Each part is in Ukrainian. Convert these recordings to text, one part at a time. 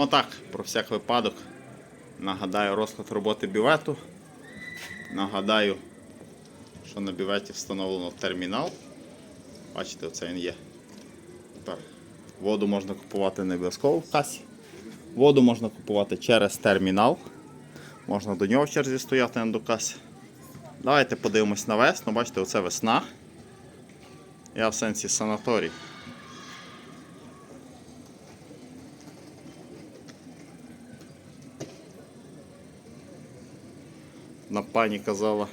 Отак, про всяк випадок. Нагадаю розклад роботи бювету. Нагадаю, що на бюветі встановлено термінал. Бачите, оце він є. Тепер воду можна купувати не обов'язково в касі. Воду можна купувати через термінал. Можна до нього в черзі стояти не до каси. Давайте подивимось на весну. Бачите, оце весна. Я в сенсі санаторій. На пані казала.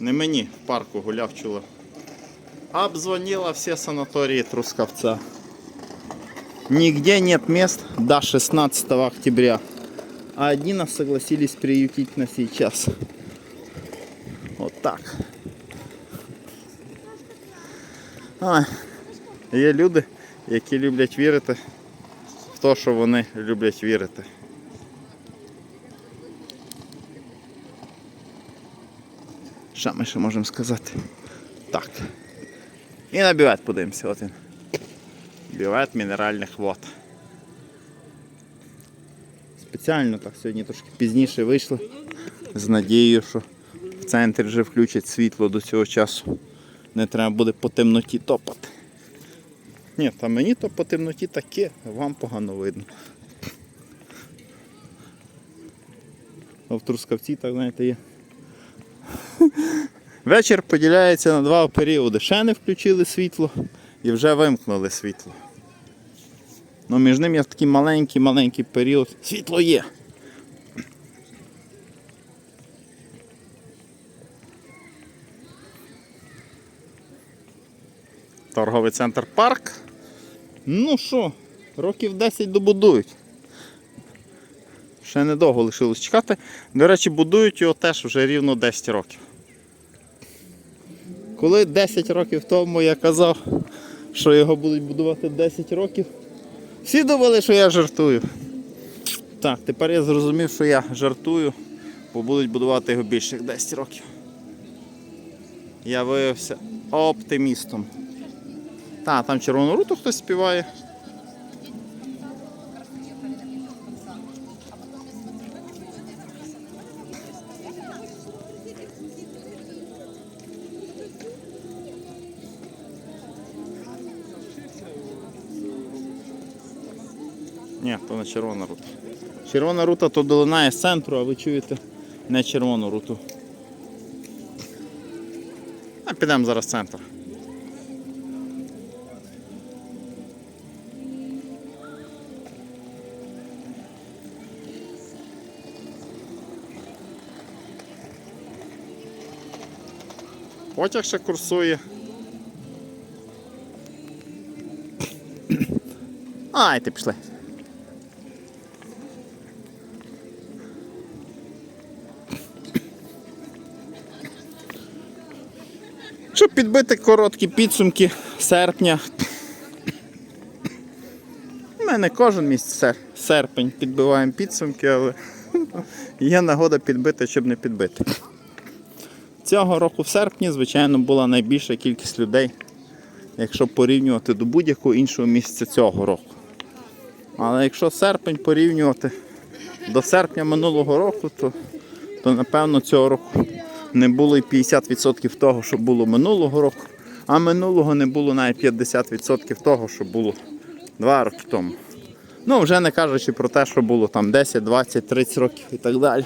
Не мені в парку гуляв, чула. Обзвонила все санатории Трускавца. Нигде нет мест до 16 октября. А одни нас согласились приютить на сейчас. Вот так. А, є люди, які люблять вірити в те, що вони люблять вірити. Що ми ще можемо сказати? Так. І на бювет подивимося. От він. Бювет мінеральних вод. Спеціально так сьогодні трошки пізніше вийшли. З надією, що в центрі вже включать світло до цього часу. Не треба буде по темноті топати. Ні, та мені то по темноті таке, вам погано видно. А в Трускавці, так знаєте, є. Вечір поділяється на два періоди. Ще не включили світло і вже вимкнули світло. Ну, між ними є такий маленький-маленький період. Світло є. Торговий центр парк. Ну що, років 10 добудують. Ще недовго лишилось чекати. До речі, будують його теж вже рівно 10 років. Коли 10 років тому я казав, що його будуть будувати 10 років, всі думали, що я жартую. Так, тепер я зрозумів, що я жартую, бо будуть будувати його більше як 10 років. Я виявився оптимістом. Та, там червону руту хтось співає. Ні, то не червона рута. Червона рута то долинає з центру, а ви чуєте не червону руту. А підемо зараз в центр. Потяг ще курсує. Ай, ти пішли. Щоб підбити короткі підсумки серпня. Ми не кожен місяць серпень підбиваємо підсумки, але є нагода підбити, щоб не підбити. Цього року в серпні, звичайно, була найбільша кількість людей, якщо порівнювати до будь-якого іншого місяця цього року. Але якщо серпень порівнювати до серпня минулого року, то, то напевно цього року не було і 50% того, що було минулого року, а минулого не було навіть 50% того, що було 2 роки тому. Ну, вже не кажучи про те, що було там 10, 20, 30 років і так далі.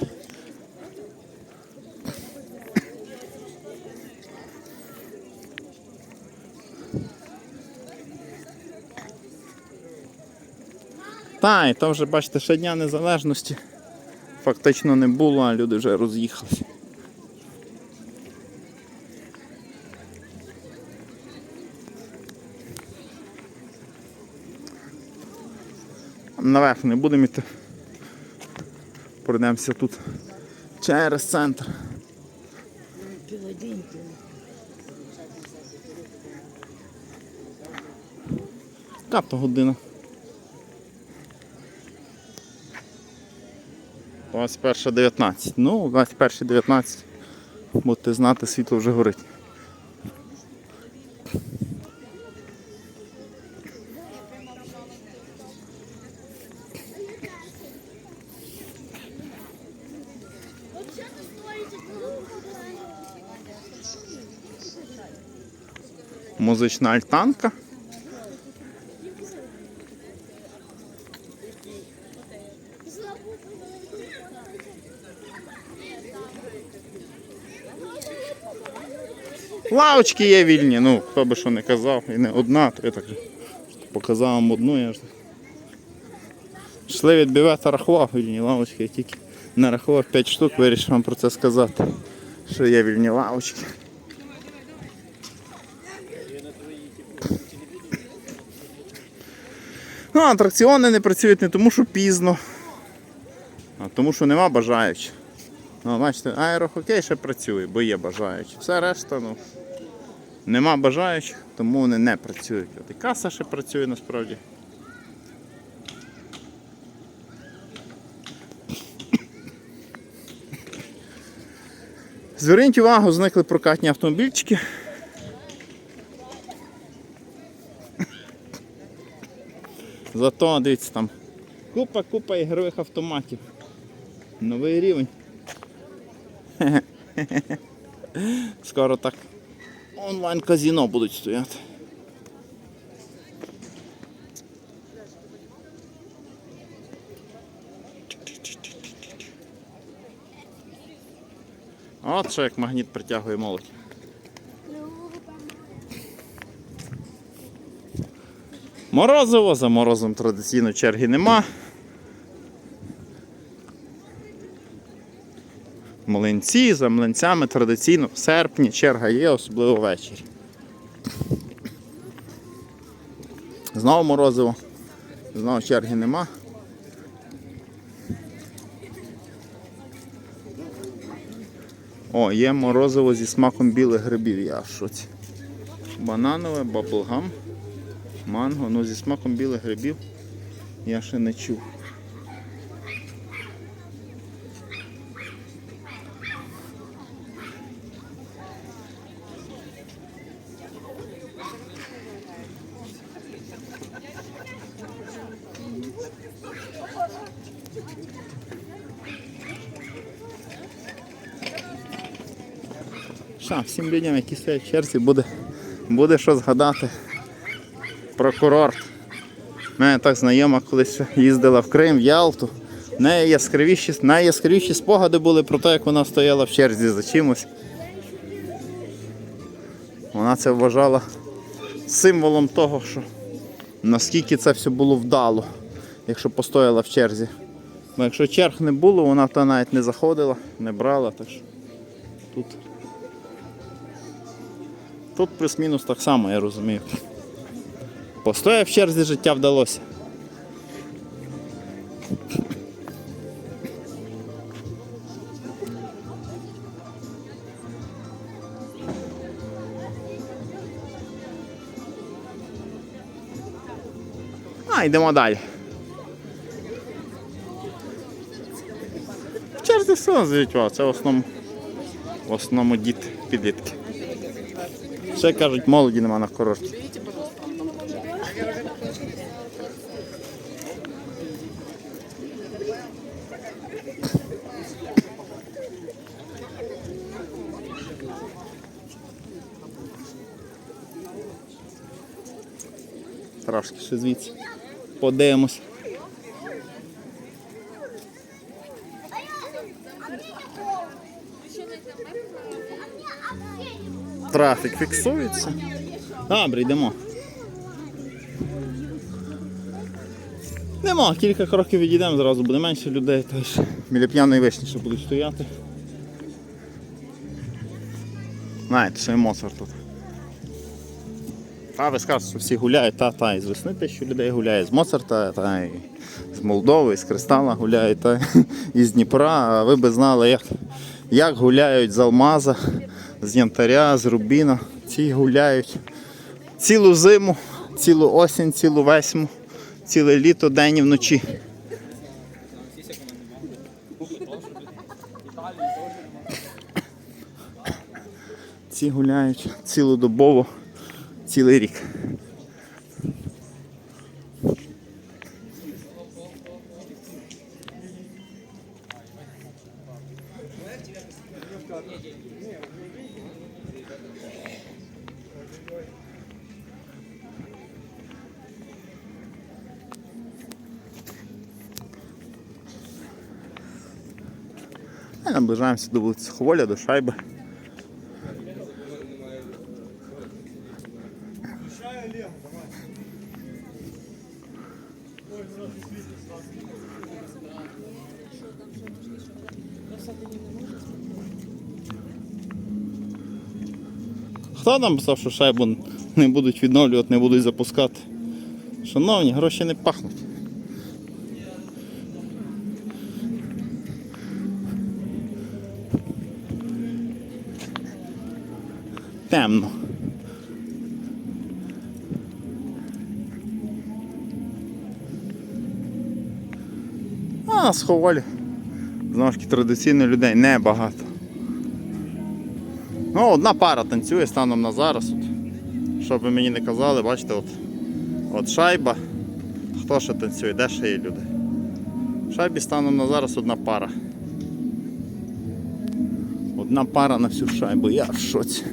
Та, і то вже, бачите, ще Дня Незалежності фактично не було, а люди вже роз'їхалися. Наверх не будемо йти. Пройдемося тут через центр. Яка то година? 21.19. Ну, 21.19. Будете знати, світло вже горить. Музична альтанка. Лавочки є вільні, ну хто би що не казав, і не одна, то я так показав вам одну, я ж. Йшли від бівета рахував вільні лавочки, я тільки нарахував 5 штук, вирішив вам про це сказати. Що є вільні лавочки. Ну, атракціони не працюють не тому, що пізно, а тому, що нема бажаючих. Ну, бачите, аерохокей ще працює, бо є бажаючі. Все решта, ну, нема бажаючих, тому вони не працюють. От і каса ще працює насправді. Зверніть увагу, зникли прокатні автомобільчики. Зато, дивіться, там купа-купа ігрових автоматів. Новий рівень. Скоро так онлайн-казіно будуть стояти. От що як магніт притягує молодь. Морозиво, за морозом традиційно черги нема. Млинці, за млинцями традиційно в серпні черга є, особливо ввечері. Знову морозиво, знову черги нема. О, є морозиво зі смаком білих грибів, я в шоці. Бананове, баблгам, манго, ну зі смаком білих грибів я ще не чув. Що, всім людям, які стоять в черзі, буде, буде що згадати про курорт. У мене так знайома колись їздила в Крим, в Ялту. В неї яскравіші, найяскравіші спогади були про те, як вона стояла в черзі за чимось. Вона це вважала символом того, що наскільки це все було вдало, якщо постояла в черзі. Бо якщо черг не було, вона то навіть не заходила, не брала. Так що тут Тут плюс-мінус так само, я розумію. Постояв в черзі життя вдалося. А, йдемо далі. В черзі все звідти, це в основному, в основному діти, підлітки. Ще кажуть, молоді нема на курорті. Трошки ще звідси. Подивимось. Трафік фіксується. Добре, йдемо. Нема, кілька кроків відійдемо, зразу буде менше людей, тож біля п'яної вишні ще будуть стояти. Знаєте, ще й Моцарт тут. Та ви скажете, що всі гуляють, та, та, і з весни тисячу людей гуляє, з Моцарта, та і з Молдови, і з Кристала гуляють, та і з Дніпра. А ви би знали, як, як гуляють з Алмаза, з Янтаря, з Рубіна. Ці гуляють цілу зиму, цілу осінь, цілу весьму, ціле літо, день і вночі. Ці гуляють цілодобово, цілий рік. Наближаємося до вулиці Хволя, до шайбы. Хто там писав, що шайбу не будуть відновлювати, не будуть запускати? Шановні, гроші не пахнуть. Темно. А, на сховалі. Знову ж таки традиційно людей небагато. Ну, одна пара танцює станом на зараз. От. Щоб ви мені не казали, бачите, от, от шайба. Хто ще танцює, де ще є люди? В шайбі станом на зараз одна пара. Одна пара на всю шайбу, я в шоці.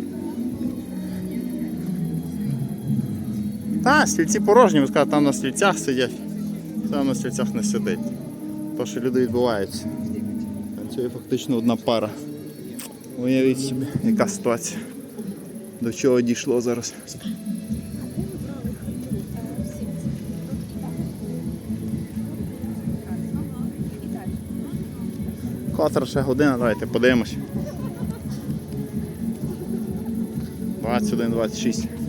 Та, стільці порожні, ви скажете, там на стільцях сидять. Там на стільцях не сидить. То, що люди відбуваються. Танцює фактично одна пара. Уявіть собі, яка ситуація. До чого дійшло зараз. Котра ще година, давайте подивимось. 21-26.